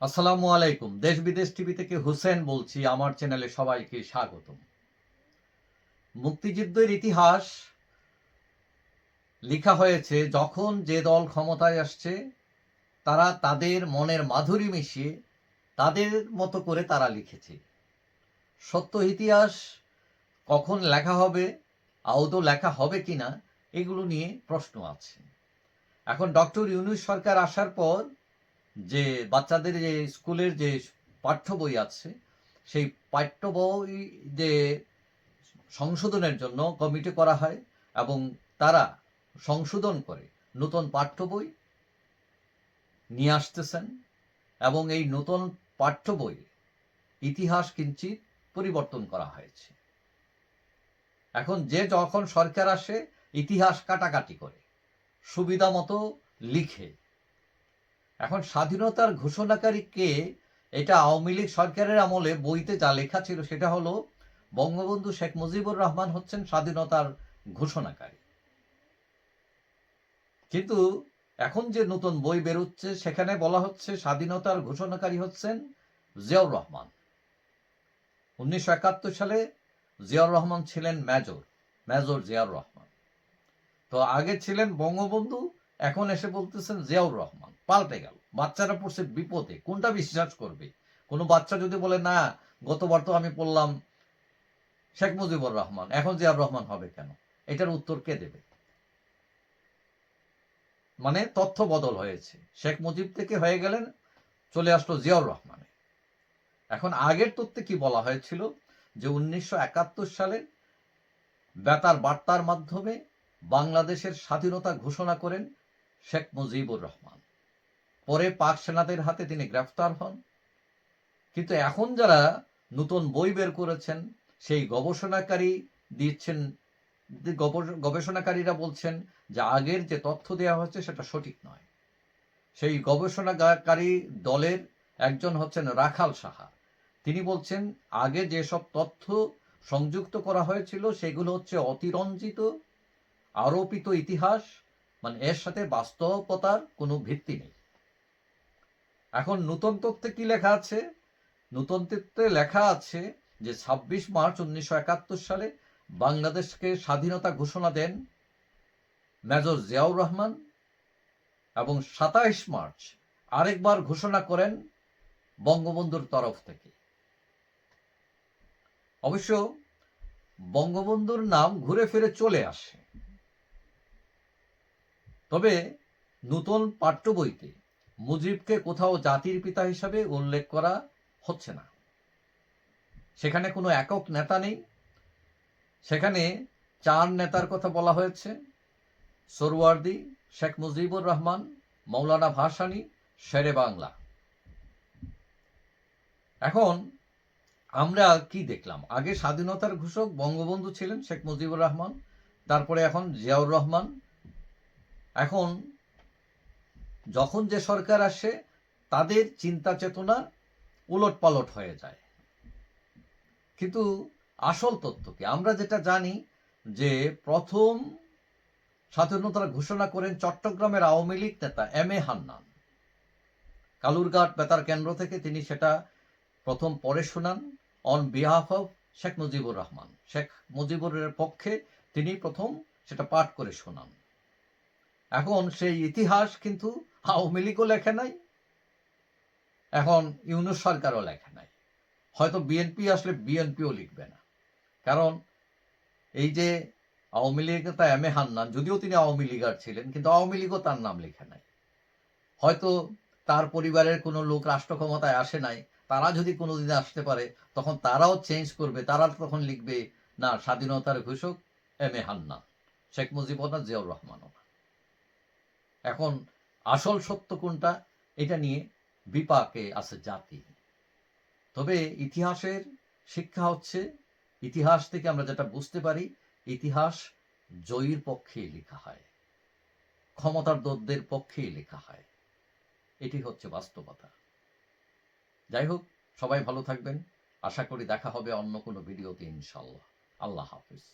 আসসালামু আলাইকুম। দেশ বিদেশ টিভি থেকে হুসেন বলছি, আমার চ্যানেলে সবাইকে স্বাগতম। মুক্তিযুদ্ধের ইতিহাস লেখা হয়েছে, যখন যে দল ক্ষমতায় আসছে, তারা তাদের মনের মাধুরী মিশিয়ে তাদের মতো করে তারা লিখেছে। সত্য ইতিহাস কখন লেখা হবে, আদৌ লেখা হবে কিনা, এগুলো নিয়ে প্রশ্ন আছে। এখন ডক্টর ইউনুস সরকার আসার পর যে বাচ্চাদের যে স্কুলের যে পাঠ্য বই আছে, সেই পাঠ্য বই যে সংশোধনের জন্য কমিটি করা হয় এবং তারা সংশোধন করে নতুন পাঠ্য বই নিয়ে আসতেছেন এবং এই নতুন পাঠ্য বই ইতিহাস কিঞ্চিত পরিবর্তন করা হয়েছে। এখন যে যখন সরকার আসে, ইতিহাস কাটাকাটি করে, সুবিধা মতো লিখে এখন স্বাধীনতার ঘোষণাকারী কে? এটা আওয়ামী লীগ সরকারের আমলে বইতে যা লেখা ছিল সেটা হলো বঙ্গবন্ধু শেখ মুজিবুর রহমান হচ্ছেন স্বাধীনতার ঘোষণাকারী। কিন্তু এখন যে নতুন বই বেরোচ্ছে, সেখানে বলা হচ্ছে স্বাধীনতার ঘোষণাকারী হচ্ছেন জিয়াউর রহমান। উনিশশো একাত্তর সালে জিয়াউর রহমান ছিলেন মেজর মেজর জিয়াউর রহমান। তো আগে ছিলেন বঙ্গবন্ধু, এখন এসে বলতেছেন জিয়াউর রহমান। পাল্টে গেল। বাচ্চারা পড়ছে বিপদে, কোনটা বিশ্বাস করবে? কোনো বাচ্চা যদি বলে, না, গতবার তো আমি পড়লাম শেখ মুজিবুর রহমান, এখন জিয়াউর রহমান হবে কেন? এটার উত্তর কে দেবে? মানে তথ্য বদল হয়েছে। শেখ মুজিব থেকে হয়ে গেলেন, চলে আসলো জিয়াউর রহমানে। এখন আগের তথ্যে কি বলা হয়েছিল? যে উনিশশো একাত্তর সালে বেতার বার্তার মাধ্যমে বাংলাদেশের স্বাধীনতা ঘোষণা করেন শেখ মুজিবুর রহমান। পরে পাক সেনাদের হাতে তিনি গ্রেফতার হন। কিন্তু এখন যারা নতুন বই বের করেছেন, সেই গবেষণাকারী দিচ্ছেন গব- গবেষণাকারীরা বলছেন যে আগের যে তথ্য দেওয়া হচ্ছে সেটা সঠিক নয়। সেই গবেষণাকারী দলের একজন হচ্ছেন রাখাল সাহা। তিনি বলছেন, আগে যেসব তথ্য সংযুক্ত করা হয়েছিল সেগুলো হচ্ছে অতিরঞ্জিত, আরোপিত ইতিহাস মানে এর সাথে বাস্তবতার কোনো ভিত্তি নেই। এখন নূতন তথ্যে কি লেখা আছে? নূতন তথ্যে লেখা আছে যে ছাব্বিশ মার্চ উনিশশো একাত্তর সালে বাংলাদেশকে স্বাধীনতা ঘোষণা দেন মেজর জিয়াউর রহমান এবং সাতাইশ মার্চ আরেকবার ঘোষণা করেন বঙ্গবন্ধুর তরফ থেকে। অবশ্য বঙ্গবন্ধুর নাম ঘুরে ফিরে চলে আসে। তবে নতুন পাঠ্য বইতে মুজিবকে কোথাও জাতির পিতা হিসাবে উল্লেখ করা হচ্ছে না। সেখানে কোনো একক নেতা নেই। সেখানে চার নেতার কথা বলা হয়েছে। সোরওয়ার্দি, শেখ মুজিবুর রহমান মৌলানা ভাসানী, শেরে বাংলা। এখন আমরা কি দেখলাম? আগে স্বাধীনতার ঘোষক বঙ্গবন্ধু ছিলেন শেখ মুজিবুর রহমান, তারপরে এখন জিয়াউর রহমান। এখন যখন যে সরকার আসে, তাদের চিন্তা চেতনা উলট পালট হয়ে যায়। কিন্তু আসল তথ্য কি? আমরা যেটা জানি যে প্রথম স্বাধীনতার ঘোষণা করেন চট্টগ্রামের আওয়ামী লীগ নেতা এম এ হান্নান। কালুরঘাট বেতার কেন্দ্র থেকে তিনি সেটা প্রথম পরে শোনান। On behalf of Sheikh Mujibur Rahman. Sheikh মুজিবুরের পক্ষে তিনি প্রথম সেটা পাঠ করে শোনান। এখন সেই ইতিহাস কিন্তু আওয়ামী লীগও লেখে নাই, এখন ইউনুস সরকারও লেখে নাই। হয়তো বিএনপি আসলে বিএনপিও লিখবে না। কারণ এই যে আওয়ামী লীগ নেতা এম এ হান্নান, যদিও তিনি আওয়ামী লীগার ছিলেন, কিন্তু আওয়ামী লীগও তার নাম লেখে নাই। হয়তো তার পরিবারের কোনো লোক রাষ্ট্র ক্ষমতায় আসে নাই, তারা যদি কোনোদিন আসতে পারে, তখন তারাও চেঞ্জ করবে, তারা তখন লিখবে, না, স্বাধীনতার ঘোষক এম এ হান্নান, শেখ মুজিবুর না জিয়াউর রহমানও না এখন আসল সত্য কোনটা? এটা নিয়ে বিপাকে আছে জাতি। তবে ইতিহাসের শিক্ষা হচ্ছে, ইতিহাস থেকে আমরা যেটা বুঝতে পারি, ইতিহাস জয়ীর পক্ষে লেখা হয়, ক্ষমতার দোষদের পক্ষেই লেখা হয়। এটি হচ্ছে বাস্তবতা। যাই হোক, সবাই ভালো থাকবেন। আশা করি দেখা হবে অন্য কোনো ভিডিওতে ইনশাল্লাহ আল্লাহ হাফিজ।